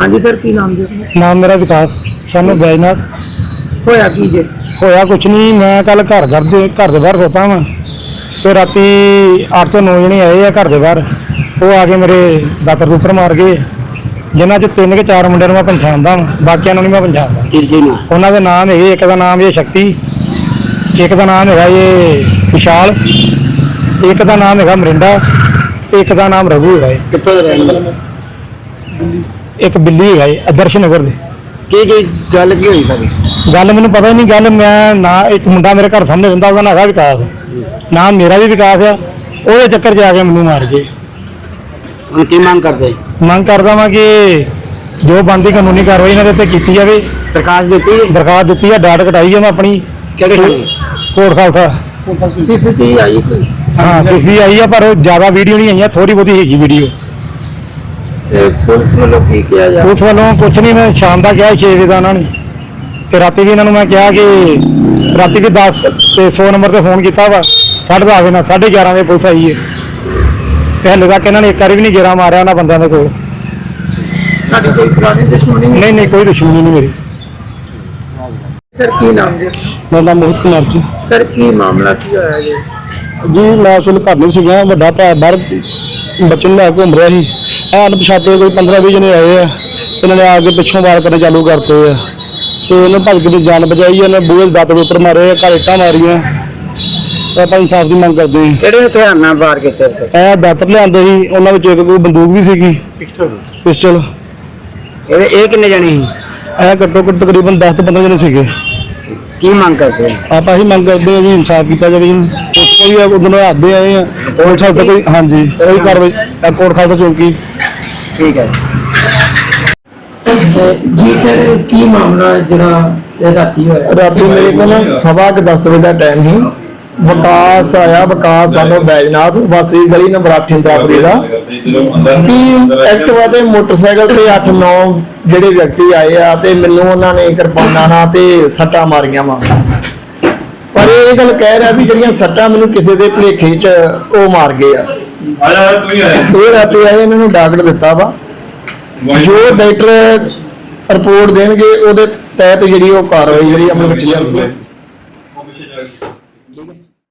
ਹਾਂਜੀ ਸਰ ਕੀ ਨਾਮ ਜੀ? ਆਪਣਾ? ਨਾਮ ਮੇਰਾ ਵਿਕਾਸ ਸਾਨੂੰ ਬੈਜਨਾਥ ਹੋਇਆ ਕੀ ਜੇ? ਹੋਇਆ ਕੁਛ ਨਹੀਂ ਮੈਂ ਕੱਲ ਘਰ ਘਰ ਦੇ ਘਰ ਦੇ ਬਾਹਰ ਖੋਤਾ ਵਾਂ। ਤੇ ਰਾਤੀ 8 ਤੋਂ 9 ਜਣੇ ਆਏ ਆ ਘਰ ਦੇ ਬਾਹਰ। ਉਹ ਆ ਕੇ ਮੇਰੇ ਦਾਤਰ ਦੁੱਤਰ ਮਾਰ ਗਏ। ਜਿਨ੍ਹਾਂ ਚ ਤਿੰਨ ਕਿ ਚਾਰ ਮੁੰਡਿਆਂ ਨੂੰ ਮੈਂ ਪਛਾਣਦਾ ਵਾਂ ਬਾਕੀਆਂ ਨੂੰ ਨਹੀਂ ਮੈਂ ਪਛਾਣਦਾ। ਕਿਸ ਜੀ ਨੂੰ ਉਹਨਾਂ ਦੇ ਨਾਮ ਹੈਗੇ ਇੱਕ ਦਾ ਨਾਮ ਇਹ ਸ਼ਕਤੀ ਇੱਕ ਦਾ ਨਾਮ ਹੈਗਾ ਇਹ ਵਿਸ਼ਾਲ ਇੱਕ ਦਾ ਨਾਮ ਹੈਗਾ ਮਰਿੰਡਾ ਤੇ ਇੱਕ ਦਾ ਨਾਮ ਰਘੂ ਹੈਗਾ ਇਹ। ਕਿੱਥੋਂ ਦੇ ਰਹਿਣ ਵਾਲੇ? ਇੱਕ ਬਿੱਲੀ ਹੈਗਾ ਇਹ ਆਦਰਸ਼ ਨਗਰ ਦੇ। ਕੀ ਕੀ ਗੱਲ ਕੀ ਹੋਈ ਸਾਰੀ? ਗੱਲ ਮੈਨੂੰ ਪਤਾ ਹੀ ਨਹੀਂ ਗੱਲ ਮੈਂ ਨਾ ਇੱਕ ਮੁੰਡਾ ਮੇਰੇ ਘਰ ਸਾਹਮਣੇ ਰਹਿੰਦਾ ਉਹਦਾ ਨਾਂ ਹੈਗਾ ਵਿਕਾਸ। ਨਾਮ ਮੇਰਾ ਵੀ ਵਿਕਾਸ ਆ ਉਹਦੇ ਚੱਕਰ 'ਚ ਆ ਕੇ ਮੈਨੂੰ ਮਾਰ ਗਏ। ਹੁਣ ਕੀ ਮੰਗ ਕਰਦੇ? ਮੰਗ ਕਰਦਾ ਵਾਂ ਕਿ ਜੋ ਬਣਦੀ ਕਾਨੂੰਨੀ ਕਾਰਵਾਈ ਇਹਨਾਂ ਦੇ ਉੱਤੇ ਕੀਤੀ ਜਾਵੇ। ਪ੍ਰਕਾਸ਼ ਦਿੱਤੀ? ਦਰਖਾਸਤ ਦਿੱਤੀ ਆ ਡਾਟ ਕਟਾਈ ਆ ਮੈਂ ਆਪਣੀ। ਕਿਹੜੇ ਕੋਟ ਖਾਲਸਾ। ਸੀਸੀਟੀਵੀ ਆਈ ਕੋਈ? ਹਾਂ ਸੀਸੀ ਆਈ ਆ ਪਰ ਉਹ ਜ਼ਿਆਦਾ ਵੀਡੀਓ ਨਹੀਂ ਆਈਆਂ ਥੋੜੀ ਬਹੁਤੀ ਹੈਗੀ ਵੀਡੀਓ। ਤੇ ਪੁਲਿਸ ਵੱਲੋਂ ਕੀ ਕਿਹਾ ਜਾ ਉਸ ਵੱਲੋਂ ਕੁਝ ਨਹੀਂ ਮੈਂ ਸ਼ਾਮ ਦਾ ਕਿਹਾ 6 ਵਜੇ ਦਾ ਉਹਨਾਂ ਨੇ। ਤੇ ਰਾਤੀ ਵੀ ਇਹਨਾਂ ਨੂੰ ਮੈਂ ਕਿਹਾ ਕਿ ਰਾਤੀ ਵੀ 10 ਤੇ 100 ਨੰਬਰ ਤੇ ਫੋਨ ਕੀਤਾ ਵਾ ਸਾਢੇ ਦਸ ਵਜੇ ਨਾਲ 11:30 ਵਜੇ ਪੁਲਿਸ ਆਈ ਹੈ। ਤੇ ਹਲੇ ਤੱਕ ਇਹਨਾਂ ਨੇ ਇੱਕ ਵਾਰੀ ਵੀ ਨਹੀਂ ਗੇੜਾ ਮਾਰਿਆ ਉਹਨਾਂ ਬੰਦਿਆਂ ਦੇ ਕੋਲ। ਸਾਡੀ ਕੋਈ ਪੁਰਾਣੀ ਦੁਸ਼ਮਣੀ ਨਹੀਂ? ਨਹੀਂ ਕੋਈ ਦੁਸ਼ਮਣੀ ਨਹੀਂ ਮੇਰੀ। ਸਰ ਕੀ ਨਾਮ ਜੀ? ਮੇਰਾ ਨਾਮ ਮੋਹਿਤ ਕੁਮਾਰ ਜੀ। ਸਰ ਕੀ ਮਾਮਲਾ ਕੀ ਹੋਇਆ ਜੀ? ਜੀ ਮੈਂ ਅਸਲ ਘਰ ਨਹੀਂ ਸੀਗਾ ਵੱਡਾ ਭਰਾ ਬਾਹਰ ਬੱਚੇ ਨੂੰ ਲੈ ਕੇ ਘੁੰਮ ਰਿਹਾ ਸੀ। ਐ ਅਣਪਛਾਤੇ ਕੋਈ 15 20 ਜਣੇ ਆਏ ਆ ਤੇ ਇਹਨਾਂ ਨੇ ਆ ਕੇ ਪਿੱਛੋਂ ਵਾਰ ਕਰਨੇ ਚਾਲੂ ਕਰਤੇ ਆ। ਤੇ ਉਹਨੇ ਭੱਜ ਕੇ ਦੀ ਜਾਨ ਬਚਾਈ ਉਹਨੇ ਬੂਹੇ ਦੇ ਦਾਤਰ ਉੱਤਰ ਮਾਰੇ ਆ ਘਰ ਇੱਟਾਂ ਮਾਰੀਆਂ। ਤੇ ਆਪਾਂ ਇਨਸਾਫ ਦੀ ਮੰਗ ਕਰਦੇ ਹਾਂ। ਕਿਹੜੇ ਹਥਿਆਰ ਨਾਲ ਵਾਰ ਕੀਤੇ ਉੱਤੇ ਇਹ ਦਾਤਰ ਲਿਆਂਦੇ ਸੀ ਉਹਨਾਂ ਵਿੱਚ ਇੱਕ ਕੋਈ ਬੰਦੂਕ ਵੀ ਸੀਗੀ। ਪਿਸਟਲ। ਇਹ ਇਹ ਕਿੰਨੇ ਜਣੇ ਸੀ? ਇਹ ਘੱਟੋ ਘੱਟ ਤਕਰੀਬਨ 10 ਤੋਂ 15 ਜਣੇ ਸੀਗੇ। ਕੀ ਮੰਗ ਕਰਦੇ ਆਪਾਂ ਹੀ ਮੰਗ ਕਰਦੇ ਹਾਂ ਵੀ ਇਨਸਾਫ ਕੀਤਾ ਜਾਵੇ। ਜੀ ਉਸ ਕੋਈ ਆ ਉਦੋਂ ਹੱਥਦੇ ਆਏ ਆ ਪੁਲਿਸ ਹਾਲ ਕੋਈ ਹਾਂਜੀ ਕੋਈ ਕਾਰਵਾਈ ਇਹ ਕੋਟ ਖਾਲਸਾ ਚੌਂਕੀ ਠੀਕ ਹੈ ਜੀ। ਸਰ ਕੀ ਮਾਮਲਾ ਜਿਹੜਾ ਇਹ ਰਾਤੀ ਹੋਇਆ? ਰਾਤੀ ਮੇਰੇ ਕੋਲ ਨਾ ਸਵਾ ਕੁ 10 ਵਜੇ ਦਾ ਟਾਈਮ ਸੀ। ਵਿਕਾਸ ਆਇਆ ਵਿਕਾਸ ਸਾਨੂੰ ਬੈਜਨਾਥ ਵਾਸੀ ਗਲੀ ਨੰਬਰ 8 ਇੰਦਾਪੁਰੀ ਦਾ। ਵੀ ਐਕਟਿਵਾ ਤੇ ਮੋਟਰਸਾਈਕਲ ਤੇ 8-9 ਜਿਹੜੇ ਵਿਅਕਤੀ ਆਏ ਆ ਤੇ ਮੈਨੂੰ ਉਹਨਾਂ ਨੇ ਕਿਰਪਾਨਾਂ ਨਾਲ ਤੇ ਸੱਟਾਂ ਮਾਰੀਆਂ ਵਾ। ਪਰ ਇਹ ਗੱਲ ਕਹਿ ਰਿਹਾ ਵੀ ਜਿਹੜੀਆਂ ਸੱਟਾਂ ਮੈਨੂੰ ਕਿਸੇ ਦੇ ਭਲੇਖੇ 'ਚ ਉਹ ਮਾਰ ਗਏ ਆ। ਇਹ ਰਾਤੀ ਆਏ ਇਹਨਾਂ ਨੂੰ ਡਾਕਟਰ ਦਿੱਤਾ ਵਾ। ਜੋ ਡਾਕਟਰ ਰਿਪੋਰਟ ਦੇਣਗੇ ਉਹਦੇ ਤਹਿਤ ਜਿਹੜੀ ਉਹ ਕਾਰਵਾਈ ਜਿਹੜੀ ਅਮਲ ਵਿੱਚ ਲਿਆਂਦੀ ਹੈ